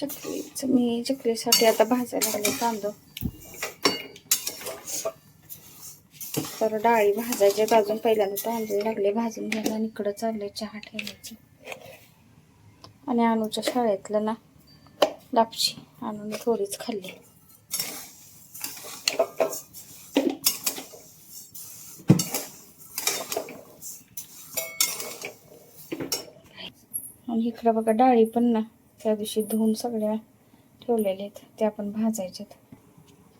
चकलीच मी चकलीसाठी आता भाजायला लागले कांदो. तर डाळी भाजायच्या अजून. पहिल्यांदा तांदूळ लागले भाजून घ्यायला आणि इकडं चाललंय चहा ठेवायचं. आणि अनुच्या शाळेतलं ना लापशी आणून थोडीच खाल्ली. आणि इकडं बघा डाळी पण ना त्या दिवशी धुवून सगळ्या ठेवलेल्या आहेत. त्या पण भाजायच्यात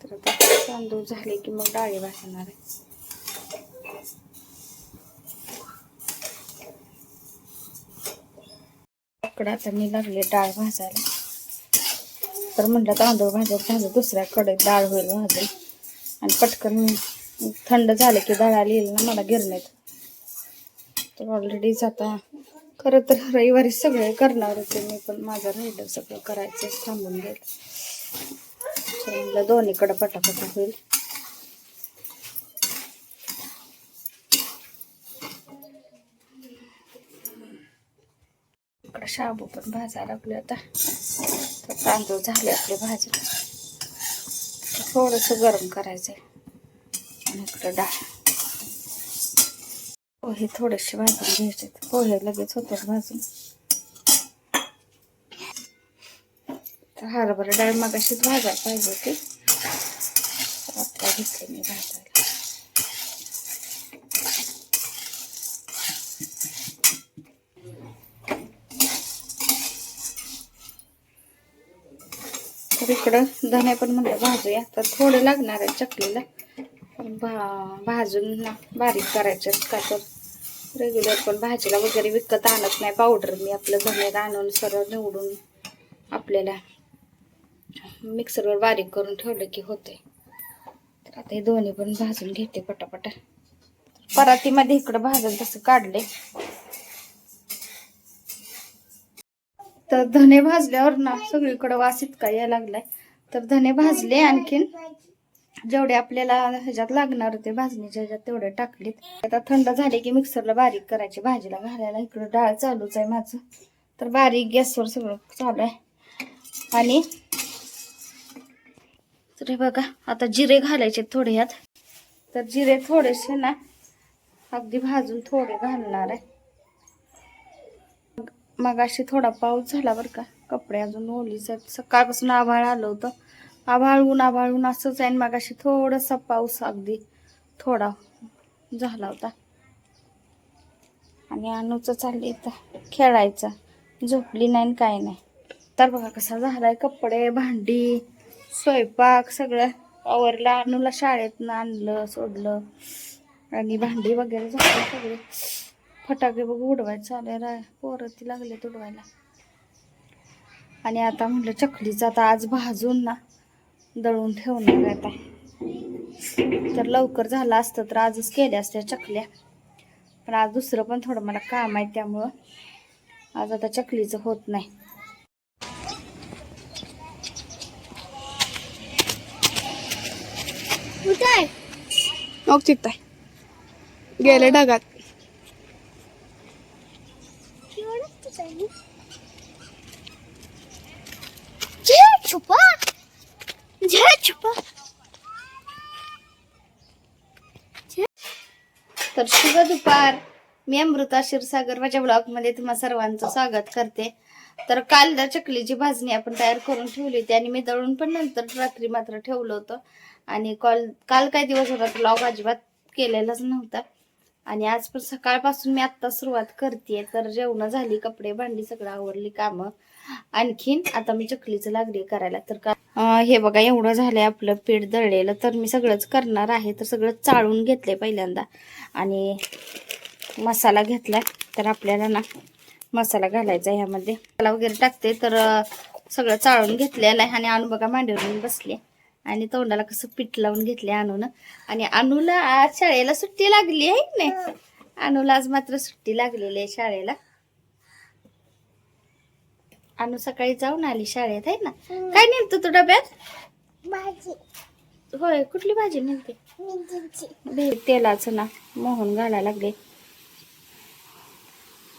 तर आता तांदूळ झाले की मग डाळी भाजणार आहे. इकडं आता मी लागले डाळ भाजायला. तर म्हटलं तांदूळ भाजत भाजत दुसऱ्या डाळ होईल भाजेल आणि पटकन थंड झालं की डाळ आली ना मला गिरणेत. तर ऑलरेडीच आता खरं तर रविवारी सगळे करणार होते मी पण माझं राहिलं सगळं करायचं थांबून गेलं. म्हटलं दोन्हीकडं पटापट होईल. इकडं शाबू पण भाजायला लागले होता तर तांदूळ झाले आपले भाजी थोडंसं गरम करायचं आणि इकडं डाळ. पोहे थोडेसे भाजून घ्यायचे पोहे लगेच होतात भाजून तर हरभरा डाळ मग अशीच भाजायला पाहिजे होती. आता घेतली मी भाजायला. तर इकडं धने पण म्हणलं भाजूया. तर थोडे लागणार आहे चकलीला. भा भाजून ना बारीक करायचे का तर. रेग्युलर पण भाजीला वगैरे विकत आणत नाही. पावडर मी आपलं घरात आणून सरळ निवडून आपल्याला मिक्सरवर बारीक करून ठेवलं की होते तर आता हे दोन्ही पण भाजून घेते पटापटा. परातीमध्ये इकडं भाजून तसं काढले तर धने भाजल्यावर ना सगळीकडं वास इतका यायला लागलाय. तर धने भाजले आणखीन. जेवढे आपल्याला ह्याच्यात लागणार होते भाजणीच्या ह्याच्यात तेवढे टाकलेत. आता थंड झाले की मिक्सरला बारीक करायचे भाजीला घालायला. इकडं डाळ चालूच आहे माझं. तर बारीक गॅसवर सगळं चालू आहे. आणि तर हे बघा आता जिरे घालायचे थोडे ह्यात. तर जिरे थोडेसे ना अगदी भाजून थोडे घालणार आहे. मग अशी थोडा पाऊस झाला बरं का. कपडे अजून ओलीच सकाळपासून आभाळ आलं होतं. आभाळून आभाळून असंच आहे मागाशी थोडासा पाऊस अगदी थोडा झाला होता. आणि अनुचं चालली तर खेळायचं. झोपली नाही आणि काय नाही. तर बघा कसा झालाय कपडे भांडी स्वयंपाक सगळं. आवरला अनुला शाळेतनं आणलं सोडलं. आणि भांडी वगैरे झाली सगळे. फटाके बघ उडवायचं चालेल पोरं ती लागले उडवायला. आणि आता म्हटलं चकलीचं आता आज भाजून ना दळून ठेवणार आहे आता. तर लवकर झालं असतं तर आजच केल्या असत्या चकल्या. पण आज दुसरं पण थोडं मला काम आहे त्यामुळं आज आता चकलीचं होत नाही. मग गेले ढगात. छुपा. तर शुभ दुपार. मी अमृता क्षीरसागर. माझ्या ब्लॉगमध्ये तुम्हा सर्वांचं स्वागत करते. तर कालदा चकलीची भाजणी आपण तयार करून ठेवली होती आणि मी दळून पण नंतर रात्री मात्र ठेवलं होतं. आणि कॉल काल काय दिवस होता ब्लॉग अजिबात केलेलाच नव्हता. आणि आज पण सकाळपासून मी आत्ता सुरुवात करते तर जेवणं झाली कपडे भांडी सगळं आवरली कामं. आणखीन आता मी चकलीचं लागली करायला. तर का हे बघा एवढं झालंय आपलं पीठ दळलेलं तर मी सगळंच करणार आहे. तर सगळं चाळून घेतलंय पहिल्यांदा. आणि मसाला घेतलाय तर आपल्याला ना मसाला घालायचा ह्यामध्ये मसाला वगैरे टाकते तर सगळं चाळून घेतलेलं आहे. आणि आणू बघा मांडीवरून बसले आणि तोंडाला कसं पीठ लावून घेतले आणून. आणि अनुला आज शाळेला सुट्टी लागली आहे की नाही? अनुला आज मात्र सुट्टी लागलेली आहे शाळेला. अनु सकाळी जाऊन आली शाळेत आहे ना? काय नेमतं तू डब्यात? भाजी. होय कुठली भाजी नेमते तेलाचं ना मोहन घालायला लागले.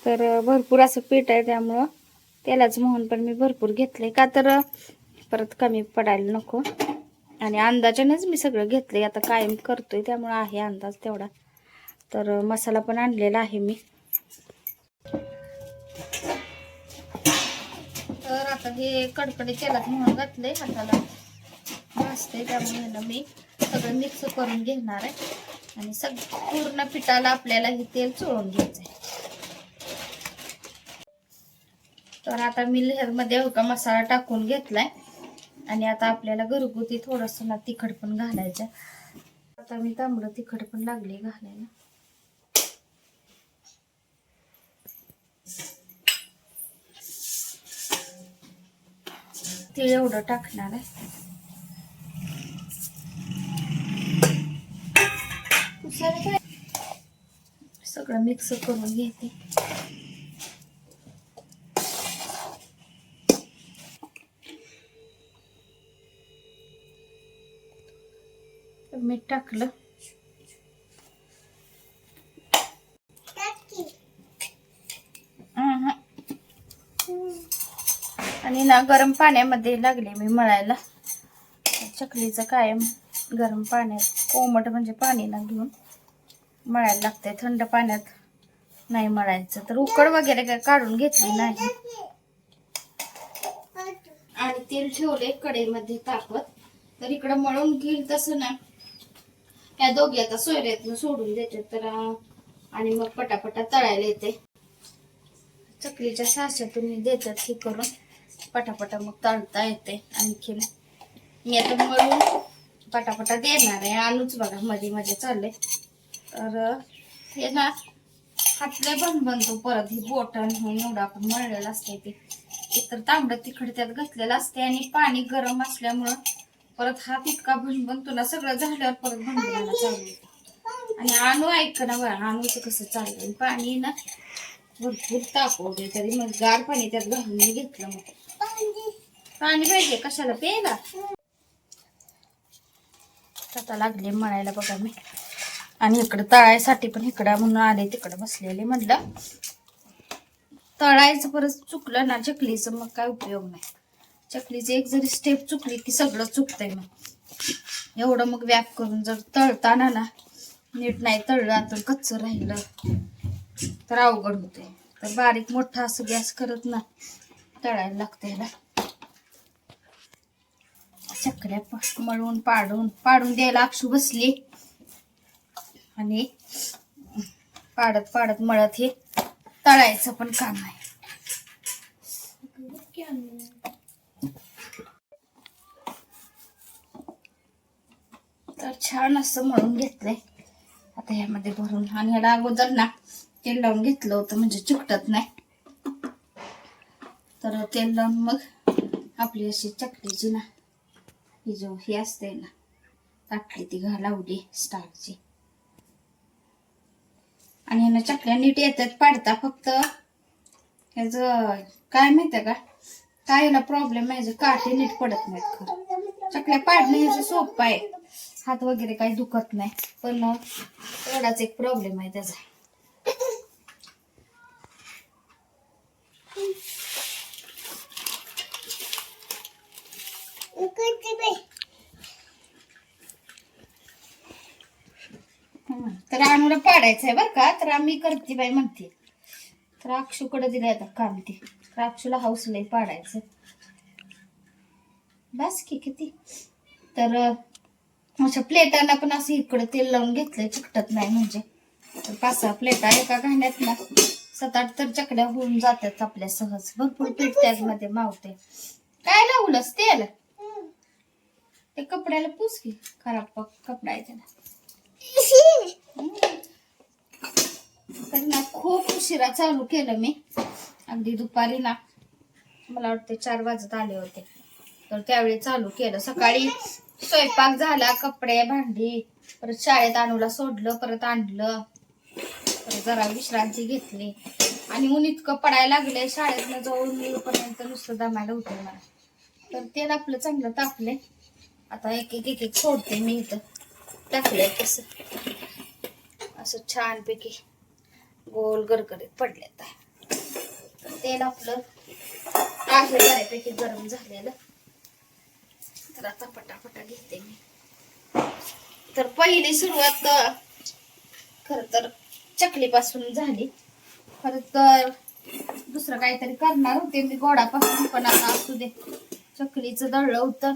तर भरपूर असं पीठ आहे त्यामुळं तेलाच मोहन पण मी भरपूर घेतले का तर परत कमी पडायला नको. आणि अंदाजानेच मी सगळं घेतले आता कायम करतोय त्यामुळे आहे अंदाज तेवढा. तर मसाला पण आणलेला आहे मी. आता हे कडकडे तेलात म्हणून घातलंय हाताला. भाजते त्यामुळे मी सगळं मिक्स करून घेणार आहे. आणि सग पूर्ण पिठाला आपल्याला हे तेल चोळून घ्यायचं आहे तर आता मी मध्ये हलका हो मसाला टाकून घेतलाय. आणि आता आपल्याला घरगुती थोडस ना तिखट पण घालायचं. आता मी तांबडं तिखट पण लागले घालायला. तीळ एवढं टाकणार आहे. सगळं मिक्स करून घेते. मीठ टाकलं. ना गरम पाण्यामध्ये लागले मी मळायला. चकलीचं कायम गरम पाण्यात कोमट म्हणजे पाणी ना घेऊन मळायला लागते थंड पाण्यात नाही मळायचं. तर उकड वगैरे काय काढून घेतली नाही. आणि तेल ठेवले कढईमध्ये तापत. तर इकडं मळून घेईल तसं ना. या दोघी आता सोयऱ्यातनं सोडून देते तर आणि मग पटापटा तळायला येते. चकलीच्या साच्यातून मी देतात हे करून. पटापटा मग तळता येते आणखीन. मी आता मळून पटापटा देणार आहे. आणूच बघा मध्ये मध्ये चालले तर हे ना हातले बन बनतो परत ही बोटन हे निवडा आपण मळलेलं असते ते. एकतर तांबडं तिखट त्यात घातलेलं असते आणि पाणी गरम असल्यामुळं परत हात इतका भणभणतो ना सगळं झाल्यावर परत भणभणायला चालू आणि आणू ऐक ना बरं आणूचं कसं चाललं पाणी ना भरपूर तापवते तरी मग गार पाणी त्यात घालून घेतलं मग. पाणी पाहिजे कशाला प्यायला? आता लागले मळायला बघा मी. आणि इकडं तळायसाठी पण इकडं म्हणून आले तिकडं बसलेले म्हणलं. तळायचं परत चुकलं ना चकलीचं मग काय उपयोग नाही. चकलीची एक जरी स्टेप चुकली की सगळं चुकतंय मग. एवढं मग व्याप करून जर तळताना ना नीट नाही तळलं आतून कच्चं राहिलं. तर अवघड होते तर बारीक मोठा असं गॅस करत ना तळायला लागतं ह्याला चकल्या मळून पाडून पाडून द्यायला अक्षू बसली. आणि पाडत पाडत मळत हे तळायचं पण काम आहे. तर छान असं मळून घेतलंय. आता ह्यामध्ये भरून आणि ह्याला अगोदर ना तेल लावून घेतलं होतं म्हणजे चिकटत नाही. तर तेल लावून मग आपली अशी चकलीची ना ही जो ही असते ना ताटली ती घा लावली स्टारची. आणि ह्यानं चकल्या नीट येतात पाडता फक्त. ह्याच काय माहितीये का? काय ना प्रॉब्लेम आहे काठी नीट पडत नाहीत खरं. चकल्या पाडणं ह्याचं सोपं आहे. हात वगैरे काही दुखत नाही पण एवढाच एक प्रॉब्लेम आहे त्याचा इकडची बाई हं. तर आणूला पाडायचं आहे बरं का? तर आम्ही करते बाई म्हणते. तर अक्षूकडे दिलं आता काम ते तर अक्षूला हाऊस लय पाडायचं. बस की किती? तर अशा प्लेटांना पण असं इकडे तेल लावून घेतलंय चिकटत नाही म्हणजे. तर पाच सहा प्लेटा एका घाण्यात ना. सात आठ तर चकड्या होऊन जातात आपल्या सहज. भरपूर पीठ त्यामध्ये मावते. काय लावलंस तेल? ते कपड्याला पुस की. खराब कपडा आहे त्याला तर ना खूप उशिरा चालू केलं मी. अगदी दुपारी ना मला वाटते चार वाजत आले होते. तर त्यावेळी चालू केलं. सकाळी स्वयंपाक झाला कपडे भांडी परत शाळेत आणूला सोडलं परत आणलं. परत जरा विश्रांती घेतली. आणि ऊन इतकं पडायला लागले शाळेतनं जवळून येईपर्यंत नुसतं दमायला होतं मला. तर तेल आपलं चांगलं तापले आता एक एक एक एक सोडते मी इथं. टाकलंय तसं. असं छानपैकी. गोल गरगरीत पडले तेल आपलं आहे बऱ्यापैकी गरम झालेलं. तर आता पटापटा घेते मी. तर पहिली सुरुवात खर तर चकलीपासून झाली. खर तर दुसरं काहीतरी करणार होते मी गोडापासून पण आता असू दे. चकलीचं दळलं होतं.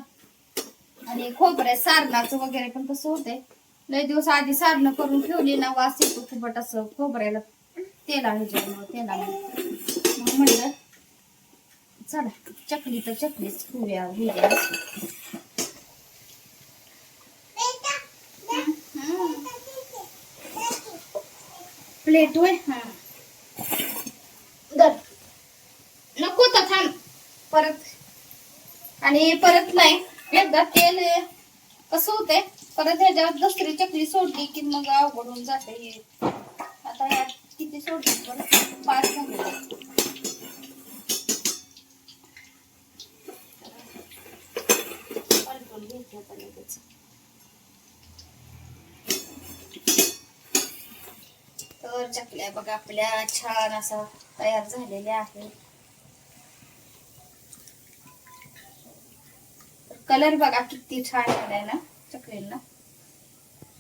आणि खोबऱ्या सारणाचं वगैरे पण कसं होते लय दिवस आधी सारणं करून ठेवली ना वास येतो खूपट असं खोबऱ्याला. तेला तेल आहे. मग म्हणलं चला चकली तर चकलीच पुऱ्या बिऱ्या. प्लेट होय? हा. दर नको तर थांब. परत. आणि परत नाही. एकदा तेल कसं होते परत ह्याच्यावर दुसरी चकली सोडली की मग अवघड होऊन जाते हे. आता ह्या किती सोडली पाच झाले तर चकल्या बघा आपल्या छान असा तयार झालेल्या आहेत. कलर बघा किती छान झालाय ना चकलींना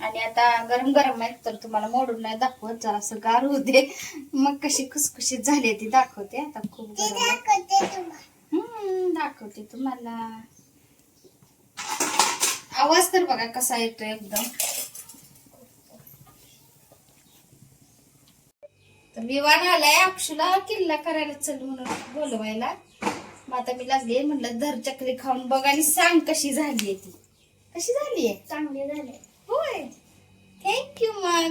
आणि आता गरम गरम आहेत तर तुम्हाला मोडून नाही दाखवत जरा असं गार होते. मग कशी खुसखुशीत झाली ती दाखवते. आता खूप गरम हम्म, दाखवते तुम्हाला. आवाज तर बघा कसा येतोय एकदम. तर विवान आलाय अक्षुला किल्ला करायला चल म्हणून बोलवायला. मग आता मी लागले म्हणलं धर चकली खाऊन बघ आणि सांग कशी झालीये ती. कशी झालीये? चांगले झाले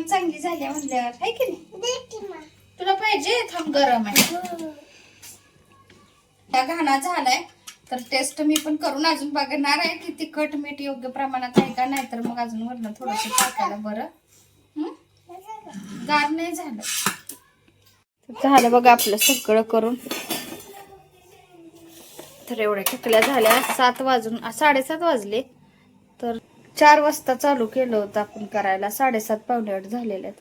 मग चांगली झाली म्हणल्यावर आहे की नाही. तुला पाहिजे थांब गरम आहे हो. त्या घाणा झालाय तर टेस्ट मी पण करून अजून बघणार आहे की तिखट मीठ योग्य प्रमाणात आहे का नाही तर मग अजून वरण थोडस टाकायला बरं हं? गार नाही झालं झालं बघा आपलं सगळं करून तर एवढ्या चकल्या झाल्या सात वाजून साडेसात वाजले तर चार वाजता चालू केलं होतं आपण करायला. साडेसात पावणे आठ झालेले आहेत.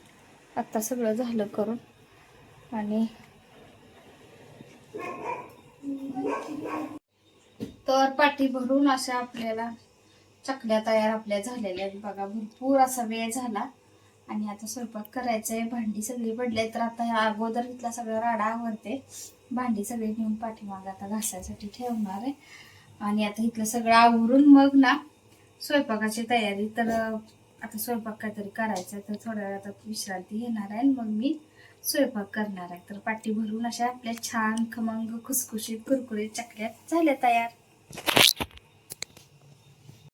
आत्ता सगळं झालं करून. आणि तर पाठी भरून अशा आपल्याला चकल्या तयार आपल्या झालेल्या आहेत. बघा भरपूर असा वेळ झाला. आणि आता स्वयंपाक करायचा आहे भांडी सगळी पडले तर आता ह्या अगोदर इथला सगळं राडा आवरते. भांडी सगळी घेऊन पाठीमाग आता घासायसाठी ठेवणार आहे. आणि आता इथलं सगळं आवरून मग ना स्वयंपाकाची तयारी. तर आता स्वयंपाक काहीतरी करायचा आहे तर थोड्या वेळ आता विश्रांती घेणार आहे आणि मग मी स्वयंपाक करणार आहे. तर पाठी भरून अशा आपल्या छान खमंग खुसखुशीत कुरकुरीत चकल्या झाल्या तयार.